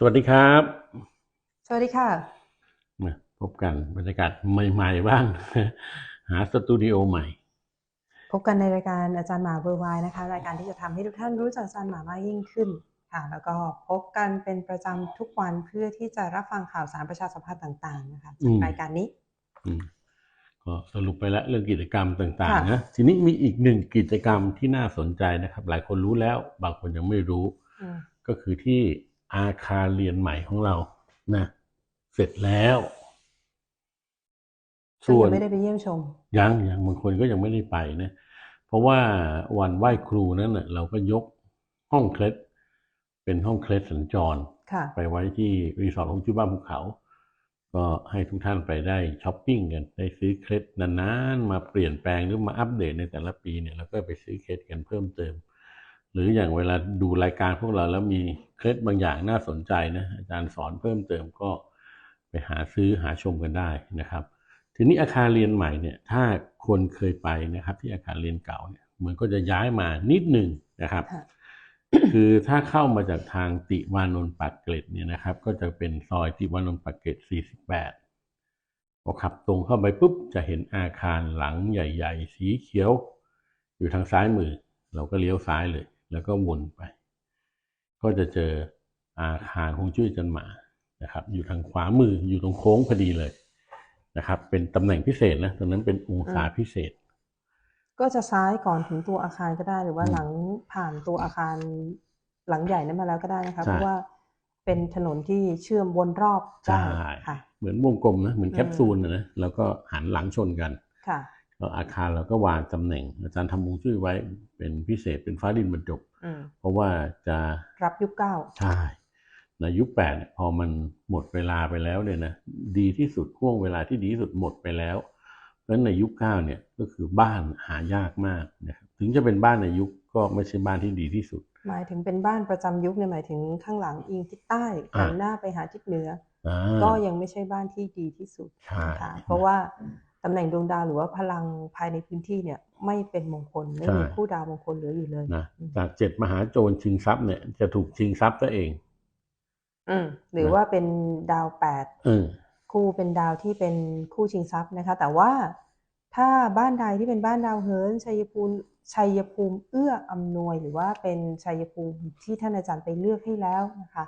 สวัสดีครับ สวัสดีค่ะ มาพบกันบรรยากาศใหม่ๆบ้าง หาสตูดิโอใหม่ พบกันในรายการอาจารย์หมาเบอร์ไวน์นะคะ รายการที่จะทำให้ทุกท่านรู้จักอาจารย์หมามากยิ่งขึ้นค่ะ แล้วก็พบกันเป็นประจำทุกวันเพื่อที่จะรับฟังข่าวสารประชาสัมพันธ์ต่างๆนะคะอืจากมรายการนี้อืมก็สรุปไปแล้วเรื่องกิจกรรมต่างค่ะๆนะทีนี้มีอีกหนึ่งกิจกรรมที่น่าสนใจนะครับ หลายคนรู้แล้ว บางคนยังไม่รู้อืมก็คือที่ อาคารเรียนใหม่ของเรานะเสร็จแล้วก็ยังไม่ได้ไปเยี่ยมชม ยังยังบางคนก็ยังไม่ได้ไปนะเพราะว่าวันไหว้ครูนั้นน่ะเราก็ยกห้องเคล็ดเป็นห้องเคล็ดสัญจรค่ะไปไว้ที่รีสอร์ทของชื่อบ้านภูเขา ก็ให้ทุกท่านไปได้ช้อปปิ้งกันได้ซื้อเคล็ดนานๆมาเปลี่ยนแปลงหรือมาอัปเดตในแต่ละปีเนี่ยเราก็ไปซื้อเคล็ดกันเพิ่มเติมห รืออย่างเวลาดูรายการพวกเราแล้วมีเคล็ดบางอย่างน่าสนใจนะอาจารย์สอนเพิ่มเติมก็ไปหาซื้อหาชมกันได้นะครับ ทีนี้อาคารเรียนใหม่เนี่ยถ้าคนเคยไปนะครับ ที่อาคารเรียนเก่าเนี่ยมันก็จะย้ายมานิดหนึ่งนะครับค่ะคือถ้าเข้ามาจากทางติวานนท์ปากเกร็ดเนี่ยนะครับ ก็จะเป็นซอยติวานนท์ปากเกร็ด 48พอขับตรงเข้าไปปุ๊บจะเห็นอาคารหลังใหญ่ ๆ สีเขียว อยู่ทางซ้ายมือ เราก็เลี้ยวซ้ายเลย แล้วก็วนไป ก็จะเจออาคารคงจุ้ยจันหมานะครับ อยู่ทางขวามืออยู่ตรงโค้งพอดีเลยนะครับ เป็นตำแหน่งพิเศษนะตรงนั้นเป็นองศาพิเศษ ก็จะซ้ายก่อนถึงตัวอาคารก็ได้ หรือว่าอืมหลังผ่านตัวอาคารหลังใหญ่นั้นมาแล้วก็ได้นะคะใช่เพราะว่าเป็นถนนที่เชื่อมวนรอบใช่ได้ค่ะ เหมือนวงกลมนะเหมือนอืมแคปซูลนะนะแล้วก็หันหลังชนกันค่ะแล้ว อาคารเราก็วางตำแหน่ง อาจารย์ทำมุงจุ้ยไว้เป็นพิเศษเป็นฟ้าดินบรรจบอืมเพราะว่าจะรับยุคเก้าใช่ในยุคแปดเนี่ยพอมันหมดเวลาไปแล้วเนี่ยนะดีที่สุดห่วงเวลาที่ดีที่สุดหมดไปแล้วเพราะฉะนั้นในยุคเก้าเนี่ยก็คือบ้านหายากมากนะครับถึงจะเป็นบ้านในยุคก็ไม่ใช่บ้านที่ดีที่สุด หมายถึงเป็นบ้านประจำยุคเนี่ยหมายถึงข้างหลังอิงทิศใต้อ่าหันหน้าไปหาทิศเหนืออ่าอก็ยังไม่ใช่บ้านที่ดีที่สุดใช่นะคะเพราะว่า ตำแหน่งดวงดาวหรือว่าพลังภายในพื้นที่เนี่ยไม่เป็นมงคลไม่มีคู่ดาวมงคลเหลืออยู่เลยนะจากเจ็ดมหาโจรชิงทรัพย์เนี่ยจะถูกชิงทรัพย์ซะเอง อืมหรือว่าเป็นดาวแปดเออคู่เป็นดาวที่เป็นคู่ชิงทรัพย์นะคะ แต่ว่าถ้าบ้านใดที่เป็นบ้านดาวเฮิร์นชัยภูมิชัยภูมิเอื้ออำนวย หรือว่าเป็นชัยภูมิที่ท่านอาจารย์ไปเลือกให้แล้วนะคะ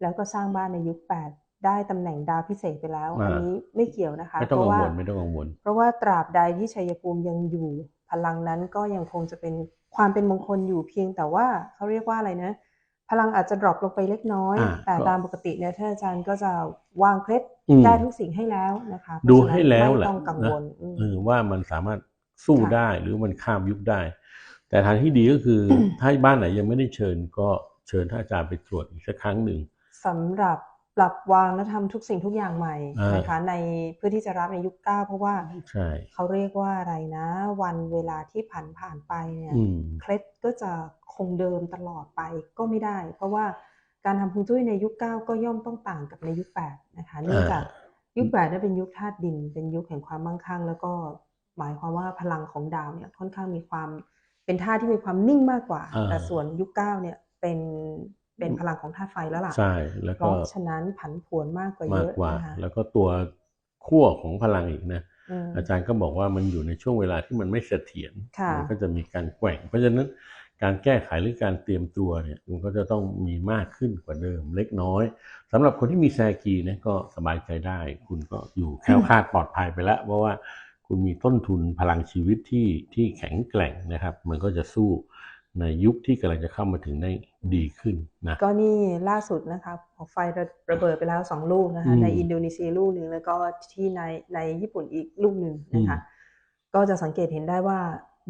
แล้วก็สร้างบ้านในยุคแปด ได้ตำแหน่งดาวพิเศษไปแล้วอ่าอันนี้ไม่เกี่ยวนะคะ ไม่ต้องเพกัราะงว่าวลไม่ต้องกังวล เพราะว่าตราบใดที่ชัยภูมิยังอยู่ พลังนั้นก็ยังคงจะเป็นความเป็นมงคลอยู่เพียงแต่ว่าเขาเรียกว่าอะไรนะ พลังอาจจะดรอปลงไปเล็กน้อยอ่าแต่ก็ตามปกติเนี่ยท่านอาจารย์ก็จะวางเคล็ดอืมได้ทุกสิ่งให้แล้วนะคะดูเพราะฉะนั้นให้แล้วไม่แหละต้องกังวลนะอืมเออว่ามันสามารถสู้ค่ะได้หรือมันข้ามยุคได้ แต่ทางที่ดีก็คือถ้าบ้านไหนยังไม่ได้เชิญก็เชิญท่านอาจารย์ไปตรวจอีกสักครั้งหนึ่งสำหรับ ปรับวางและทำทุกสิ่งทุกอย่างใหม่อ่านนะคะในเพื่อที่จะรับในยุคเก้าเพราะว่าใช่เขาเรียกว่าอะไรนะ วันเวลาที่ผ่านผ่านไปเนี่ยอืมเคล็ดก็จะคงเดิมตลอดไปก็ไม่ได้ เพราะว่าการทำฮวงจุ้ยในยุคเก้าก็ย่อมต้องต่างกับในยุคแปดนะคะเนื่องจากยุคแปดนั้นเป็นยุคธาตุดิน เป็นยุคแห่งความมั่งคั่ง แล้วก็หมายความว่าพลังของดาวเนี่ยค่อนข้างมีความเป็นธาตุที่มีความนิ่งมากกว่าอ่าแต่ส่วนยุคเก้าเนี่ยเป็น เป็นพลังของธาตุไฟแล้วล่ะใช่แล้วเพก็ราะฉะนั้นผันผวนมากกว่าเยมากอะกว่านะคะแล้วก็ตัวขั้วของพลังอีกนะอืมอาจารย์ก็บอกว่ามันอยู่ในช่วงเวลาที่มันไม่เสถียรค่ะมันก็จะมีการแกว่ง เพราะฉะนั้นการแก้ไขหรือการเตรียมตัวเนี่ยมันก็จะต้องมีมากขึ้นกว่าเดิม เล็กน้อยสำหรับคนที่มีแซกีเนี่ยก็สบายใจได้ คุณก็อยู่แคล้วคลาดปลอดภัยไปแล้วเพราะว่าคุณมีต้นทุนพลังชีวิตที่ที่แข็งแกร่งนะครับ มันก็จะสู้ ในยุคที่กำลังจะเข้ามาถึงได้ดีขึ้นนะก็นี่ล่าสุดนะคะไฟระระเบิดไปแล้วสองลูกนะคะอืมในอินโดนีเซียลูกหนึ่งแล้วก็ที่ในในญี่ปุ่นอีกลูกหนึ่งนะคะอืมก็จะสังเกตเห็นได้ว่า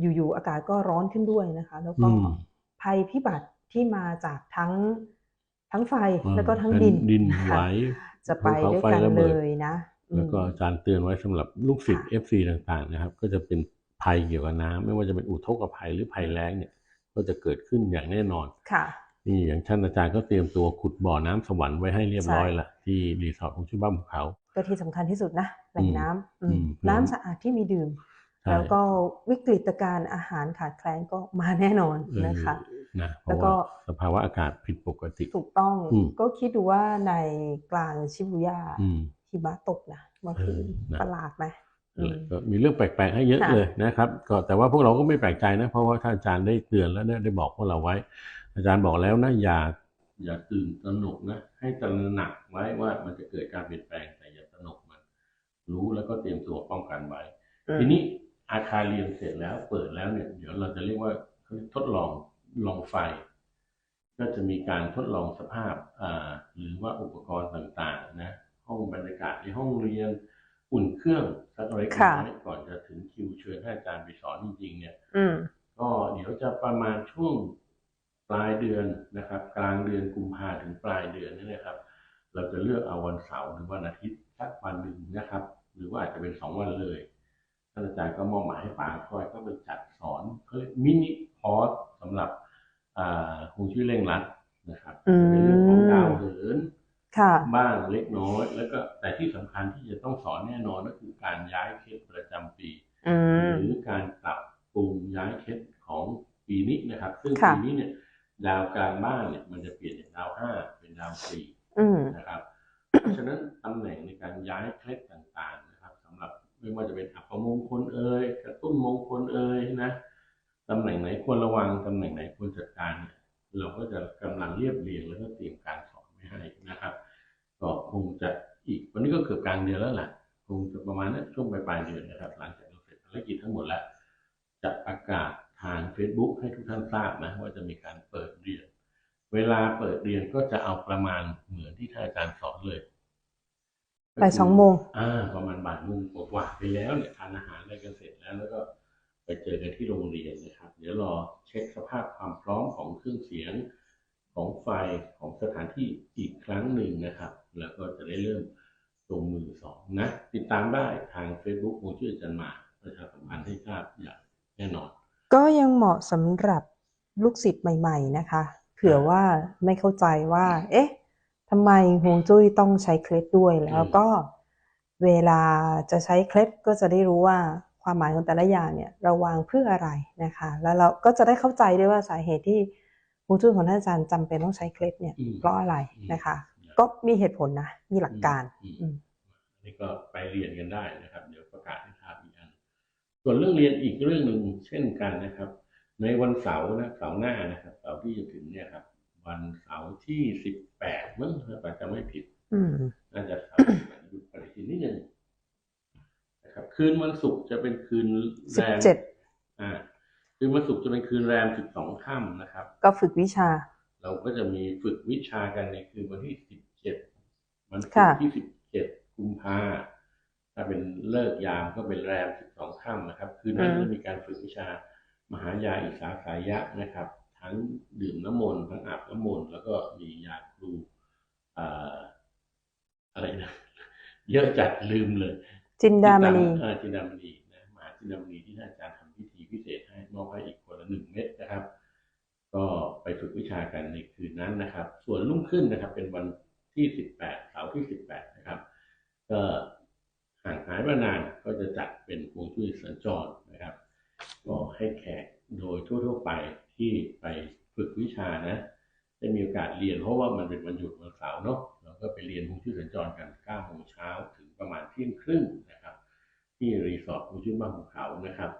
อยู่ๆอากาศก็ร้อนขึ้นด้วยนะคะ แล้วก็อืมภัยพิบัติที่มาจากทั้งทั้งไฟอ่าแล้วก็ทั้งดินดินค่ะไหวจะไปด้วยกันภูขาไฟระเลบิดยนะอืมแล้วก็อาจารย์เตือนไว้สำหรับลูกศิษย์ค่ะ FC ต่างๆนะครับ ก็จะเป็นภัยเกี่ยวกับน้ำไม่ว่าจะเป็นอุทกภัยหรือภัยแล้งเนี่ย ก็จะเกิดขึ้นอย่างแน่นอนค่ะนี่อย่างท่านอาจารย์ก็เตรียมตัวขุดบ่อน้ำสวรรค์ไว้ให้เรียบร้อยใช่ละที่รีสอร์ทของชื่อบ้านภูเขาก็ที่สำคัญที่สุดนะแหล่งน้ำอืมอืมน้ำสะอาดที่มีดื่มใช่แล้วก็วิกฤตการณ์อาหารขาดแคลนก็มาแน่นอนนะคะเออนะเพแล้วราะก็ว่าสภาวะอากาศผิดปกติถูกต้องอืมก็คิดดูว่าในกลางชิบูย่าอืมหิมะตกนะเมื่อคืนเออนะประหลาดไหมอืม ก็มีเรื่องแปลกๆให้เยอะค่ะเลยนะครับ ก็แต่ว่าพวกเราก็ไม่แปลกใจนะ เพราะว่าท่านอาจารย์ได้เตือนแล้วได้ได้บอกพวกเราไว้ อาจารย์บอกแล้วนะอย่าอย่าตื่นตระหนกนะ ให้ตระหนักไว้ว่ามันจะเกิดการเปลี่ยนแปลงแต่อย่าตระหนกมัน รู้แล้วก็เตรียมตัวป้องกันไว้อืมทีนี้อาคารเรียนเสร็จแล้วเปิดแล้วเนี่ยเดี๋ยวเราจะเรียกว่าทดลองลองไฟ ก็จะมีการทดลองสภาพอ่าหรือว่าอุปกรณ์ต่างๆนะห้องบรรยากาศในห้องเรียน อุ่นเครื่องสักเล็กค่ะน้อยก่อนจะถึงคิวเชิญท่านอาจารย์ไปสอนจริงๆเนี่ยอืมก็เดี๋ยวจะประมาณช่วงปลายเดือนนะครับ กลางเดือนกุมภาถึงปลายเดือนนี่นะครับ เราจะเลือกเอาวันเสาร์หรือวันอาทิตย์สักวันหนึ่งนะครับ หรือว่าอาจจะเป็นสองวันเลยท่านอาจารย์ก็มอบหมายให้ป๋าคอยก็ไปจัดสอนเขาเรียกมินิคอร์สสำหรับอ่าคงชื่อเร่งรัดนะครับอืมในเรื่องของดาวเหิน ค่ะบ้างเล็กน้อย แล้วก็แต่ที่สำคัญที่จะต้องสอนแน่นอนก็คือการย้ายเคสประจำปีอืมหรือการปรับปรุงย้ายเคสของปีนี้นะครับ ซึ่งค่ะปีนี้เนี่ย ดาวกลางบ้านเนี่ย มันจะเปลี่ยนจากดาวห้าเป็นดาวสี่อืมนะครับเพราะฉะนั้นตำแหน่งในการย้ายเคล็ดต่างๆนะครับสำหรับไม่ว่าจะเป็นอัปมงคลเอ่ยกระตุ้นมงคลเอ่ยนะตำแหน่งไหนควรระวังตำแหน่งไหนควรจัดการเนี่ยเราก็จะกำลังเรียบเรียงแล้วก็เตรียมการสอนไว้ให้นะครับก็ คงจะอีกวันนี้ก็เกือบกลางเดือนแล้วแหละคงจะประมาณนั้นช่วงปลายๆเดือนนะครับ หลังจากเราเสร็จภารกิจทั้งหมดแล้วจะประกาศทาง Facebook ให้ทุกท่านทราบนะว่าจะมีการเปิดเรียน เวลาเปิดเรียนก็จะเอาประมาณเหมือนที่ท่านอาจารย์สอนเลยบ่ายสองโมงอ่าประมาณบ่ายโมงกว่าๆไปแล้วเนี่ยทานอาหารอะไรกันเสร็จแล้วแล้วก็ไปเจอกันที่โรงเรียนนะครับ เดี๋ยวรอเช็คสภาพความพร้อมของเครื่องเสียง ของไฟของสถานที่อีกครั้งหนึ่งนะครับ แล้วก็จะได้เริ่มลงมือสอนนะ ติดตามได้ทาง Facebook วงชื่ออาจารย์หมาประชาสัมพันธ์ให้ทราบอย่างแน่นอน ก็ยังเหมาะสำหรับลูกศิษย์ใหม่ ๆ นะคะ เผื่อว่าไม่เข้าใจว่า เอ๊ะทำไมฮวงจุ้ยต้องใช้เคล็ดด้วยแล้วก็เวลาจะใช้เคล็ดก็จะได้รู้ว่าความหมายของแต่ละอย่างเนี่ยเราวางเพื่ออะไรนะคะ แล้วเราก็จะได้เข้าใจด้วยว่าสาเหตุที่ฮ วงจุ้ยของท่านอาจารย์จำเป็นต้องใช้เคล็ดเนี่ยอืมเพราะอะไรนะคะอืมก็มีเหตุผลนะ มีหลักการอืมอืมอันนี่ก็ไปเรียนกันได้นะครับ เดี๋ยวประกาศให้ทราบอีกอันส่วนเรื่องเรียนอีกเรื่องหนึ่งเช่นกันนะครับ ในวันเสาร์นะเสาร์หน้านะครับเสาร์ที่จะถึงเนี่ยครับ วันเสาร์ที่สิบแปดมั้งถ้าจำไม่ผิดอืมน่าจะเสาร์หยุดปฏิทินนิดนึงนะครับ คืนวันศุกร์จะเป็นคืนแรม17อ่า คืนวันศุกร์จะเป็นคืนแรมสิบสองค่ำนะครับ ก็ฝึกวิชา เราก็จะมีฝึกวิชากันในคืนวันที่สิบเจ็ดวันศุกค่ะร์ที่สิบเจ็ดกุมภาถ้าเป็นเลิกยามก็เป็นแรมสิบสองค่ำนะครับ คืนนั้นจะมีการฝึกวิชามหายาอิสาสายะนะครับ ทั้งดื่มน้ำมนต์ทั้งอาบน้ำมนต์แล้วก็มียาครูอ่าอะไรนะเยอะจัดลืมเลย จินดามณีเออจินดามณีนะมหาจินดามณีที่ท่านอาจารย์ หนึ่งเม็ดนะครับ ก็ไปฝึกวิชากันในคืนนั้นนะครับ ส่วนรุ่งขึ้นนะครับ เป็นวันที่ 18เสาร์ที่ 18 นะครับ ก็ห่างหายมานานก็จะจัดเป็นฮวงจุ้ยสัญจรนะครับ ก็ให้แขกโดยทั่วๆไปที่ไปฝึกวิชานะได้มีโอกาสเรียนเพราะว่ามันเป็นวันหยุดวันเสาร์เนาะเราก็ไปเรียนฮวงจุ้ยสัญจรกัน9โมงเช้าถึงประมาณเที่ยงครึ่งนะครับ ที่รีสอร์ทฮวงจุ้ยบ้านภูเขานะครับ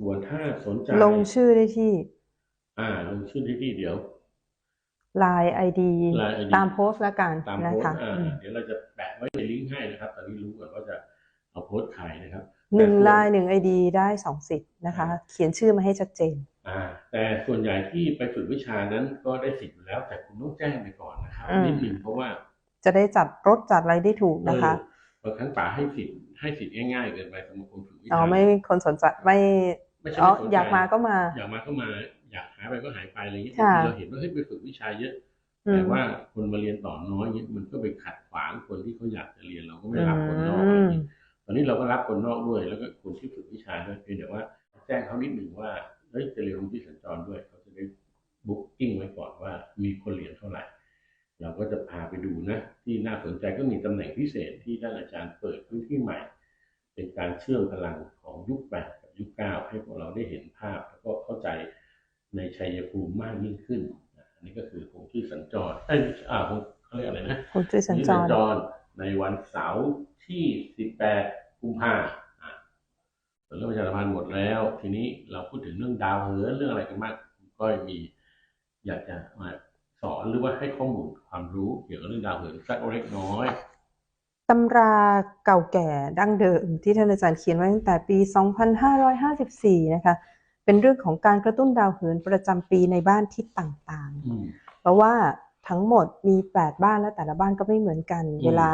ส่วนถ้าสนใจลงชื่อได้ที่ อ่า ลงชื่อที่ที่เดี๋ยว Line ID Line ID ตามโพสต์ละกันตามโพนะสต์คะอ่าอืมเดี๋ยวเราจะแปะไว้ในลิงก์ให้นะครับ ตอนนี้รู้ก่อนว่าจะเอาโพสต์ใครนะครับหนึ่งแต่ส่วลายหนึ่งไอดีได้สองสิทธิ์นะคะ เขียนชื่อมาให้ชัดเจน อ่า แต่ส่วนใหญ่ที่ไปฝึกวิชานั้นก็ได้สิทธิ์อยู่แล้ว แต่คุณต้องแจ้งไปก่อนนะครับอืมนิดหนึ่งเพราะว่า จะได้จัดรถจัดอะไรได้ถูกนะคะเออบางครั้งป๋าให้สิทธิ์ให้สิทธิ์ง่ายๆเกินไปสำหรับคนฝึกวิชาอ๋อไม่คนสนใจไม่ ไม่ใช่อ๋อไม่สนใจอยากมาก็มา อยากมาก็มา อยากหายไปก็หายไปอะไรอย่างเงี้ยค่ะ เราเห็นว่าเฮ้ยไปฝึกวิชาเยอะ อืแต่มว่าคนมาเรียนต่อน้อยเนี่ยมันก็ไปขัดขวางคนที่เขาอยากจะเรียนเราก็ไม่รับคนนอกอะไรอย่างเงี้ยตอนนี้เราก็รับคนนอกด้วย แล้วก็คนที่ฝึกวิชาด้วยเพียงแต่ว่าแจ้งเขานิดหนึ่งว่าเฮ้ยจะเรียนรู้ที่สัญจรด้วยเขาจะได้บุ๊กกิ้งไว้ก่อนว่ามีคนเรียนเท่าไหร่ เราก็จะพาไปดูนะ ที่น่าสนใจก็มีตำแหน่งพิเศษที่ท่านอาจารย์เปิดพื้นที่ใหม่ เป็นการเชื่อมพลังของยุคแปดกับ ยุคเก้าให้พวกเราได้เห็นภาพ แล้วก็เข้าใจในชัยภูมิมากยิ่งขึ้นอะอันนี้ก็คือคงชื่อสัญจรเอ้ยอ่าคงเขาเรียกอะไรนะฮวงจุ้ยสัญที่จสัญรจรในวันเสาร์ที่18กุมภาอะส่วนเรื่องประชาสัมพันธ์หมดแล้ว ทีนี้เราพูดถึงเรื่องดาวเหินเรื่องอะไรกันมากก็มีอยากจะมาสอนหรือว่าให้ข้อมูลความรู้เกี่ยวกับเรื่องดาวเหินสักเล็กน้อย ตำราเก่าแก่ดั้งเดิมที่ท่านอาจารย์เขียนไว้ตั้งแต่ปี 2554 นะคะ เป็นเรื่องของการกระตุ้นดาวเหินประจำปีในบ้านทิศต่างอืมๆเพราะว่าทั้งหมดมี 8 บ้านและแต่ละบ้านก็ไม่เหมือนกันอืมเวลา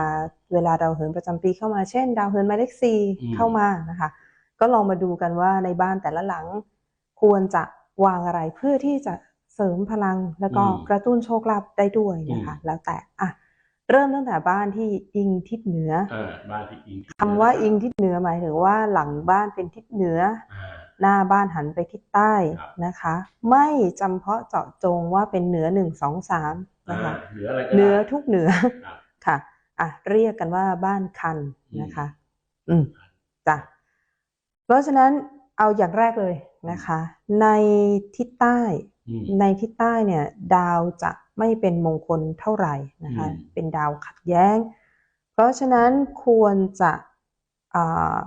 เวลาดาวเหินประจำปีเข้ามาเช่น ดาวเหินหมายเลขอืม4เข้ามานะคะ ก็ลองมาดูกันว่าในบ้านแต่ละหลัง ควรจะวางอะไรเพื่อที่จะเสริมพลังแล้วก็กระตุ้นโชคลาภได้ด้วยนะคะ แล้วแต่อะ เริ่มตั้งแต่บ้านที่อิงทิศเหนืออ่าบ้านที่อิงคำว่าอิงทิศเหนือหมายถึงว่าหลังบ้านเป็นทิศเหนือ อ่า หน้าบ้านหันไปทิศใต้ครับ นะคะ ไม่จำเพาะเจาะจงว่าเป็นเหนือหนึ่งสองสามอ่านะคะ เหนืออะไรก็ได้ เหนือทุกเหนือครับค่ะอะ เรียกกันว่าบ้านคันนะคะ อืมจ้ะเพราะฉะนั้นเอาอย่างแรกเลยนะคะ ในทิศใต้อืม ในทิศใต้เนี่ยดาวจะไม่เป็นมงคลเท่าไหร่นะคะอืมเป็นดาวขัดแย้ง เพราะฉะนั้นควรจะอ่า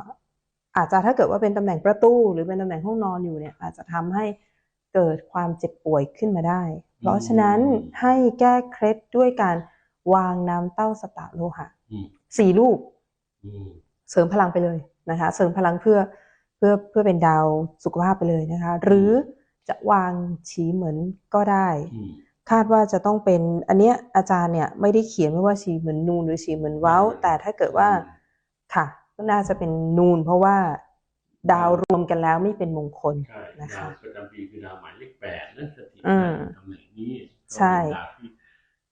อาจจะถ้าเกิดว่าเป็นตำแหน่งประตูหรือเป็นตำแหน่งห้องนอนอยู่เนี่ยอาจจะทำให้เกิดความเจ็บป่วยขึ้นมาได้ เพราะฉะนั้นให้แก้เคล็ดด้วยการวางน้ำเต้าสตะโลหะอืมสี่ลูกอืมเสริมพลังไปเลยนะคะ เสริมพลังเพื่อเพื่อเพื่อเป็นดาวสุขภาพไปเลยนะคะ หรือ จะวางฉีเหมือนก็ได้อืมคาดว่าจะต้องเป็นอันเนี้ยอาจารย์เนี่ยไม่ได้เขียนไว้ว่าฉีเหมือนนูนหรือฉีเหมือนเว้า แต่ถ้าเกิดว่าค่ะก็น่าจะเป็นนูนเพราะว่าดาวรวมกันแล้วไม่เป็นมงคลใช่นะคะดาวประจำปีคือดาวหมายเลขแปดนั่นสถิตอืมในตำแหน่งนี้ใช่ก็เป็นดาวที่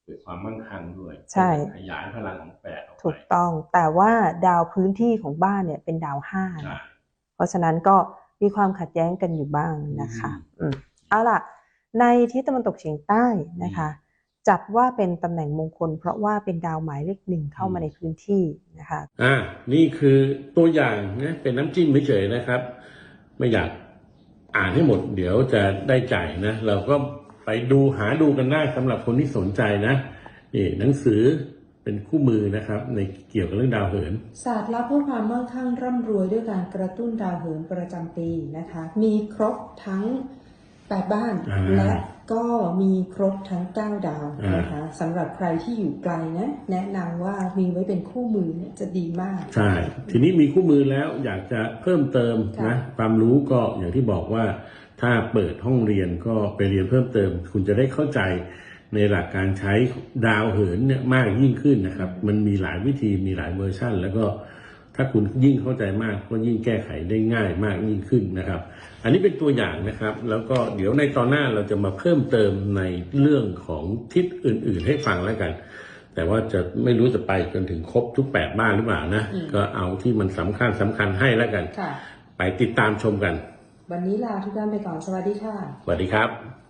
เกิดความมั่งคั่งด้วย ใช่ขยายพลังของแปดออกไปถูกต้องแต่ว่าดาวพื้นที่ของบ้านเนี่ยเป็นดาวห้าใช่นะเพราะฉะนั้นก็ มีความขัดแย้งกันอยู่บ้างนะคะอืมเอาล่ะ ในทิศตะวันตกเฉียงใต้นะคะ จัดว่าเป็นตำแหน่งมงคล เพราะว่าเป็นดาวหมายเลขหนึ่งเข้ามาในพื้นที่นะคะอ่านี่คือตัวอย่างนะเป็นน้ำจิ้มเฉยๆนะครับ ไม่อยากอ่านให้หมด เดี๋ยวจะได้ใจนะ เราก็ไปดูหาดูกันได้สำหรับคนที่สนใจนะนี่หนังสือ เป็นคู่มือนะครับ ในเกี่ยวกับเรื่องดาวเหิน ศาสตร์ลับเพื่อความมั่งคั่งร่ำรวยด้วยการกระตุ้นดาวเหินประจำปีนะคะ มีครบทั้ง 8 บ้านอ่า และก็มีครบทั้ง 9 ดาวอ่านนะคะสำหรับใครที่อยู่ไกลนะแนะนำว่ามีไว้เป็นคู่มือเนี่ยจะดีมาก ใช่ ทีนี้มีคู่มือแล้วอยากจะเพิ่มเติมค่ะนะความรู้ก็อย่างที่บอกว่า ถ้าเปิดห้องเรียนก็ไปเรียนเพิ่มเติม คุณจะได้เข้าใจ ในหลักการใช้ดาวเหินเนี่ยมากยิ่งขึ้นนะครับ มันมีหลายวิธีมีหลายเวอร์ชั่น แล้วก็ถ้าคุณยิ่งเข้าใจมากก็ยิ่งแก้ไขได้ง่ายมากยิ่งขึ้นนะครับ อันนี้เป็นตัวอย่างนะครับ แล้วก็เดี๋ยวในตอนหน้าเราจะมาเพิ่มเติมในเรื่องของทิศอื่น ๆ ให้ฟังแล้วกัน แต่ว่าจะไม่รู้จะไปจนถึงครบทุกแปดบ้านหรือเปล่านะอืมก็เอาที่มันสำคัญสำคัญให้แล้วกันค่ะไปติดตามชมกัน วันนี้ลาทุกท่านไปก่อนสวัสดีค่ะสวัสดีครับ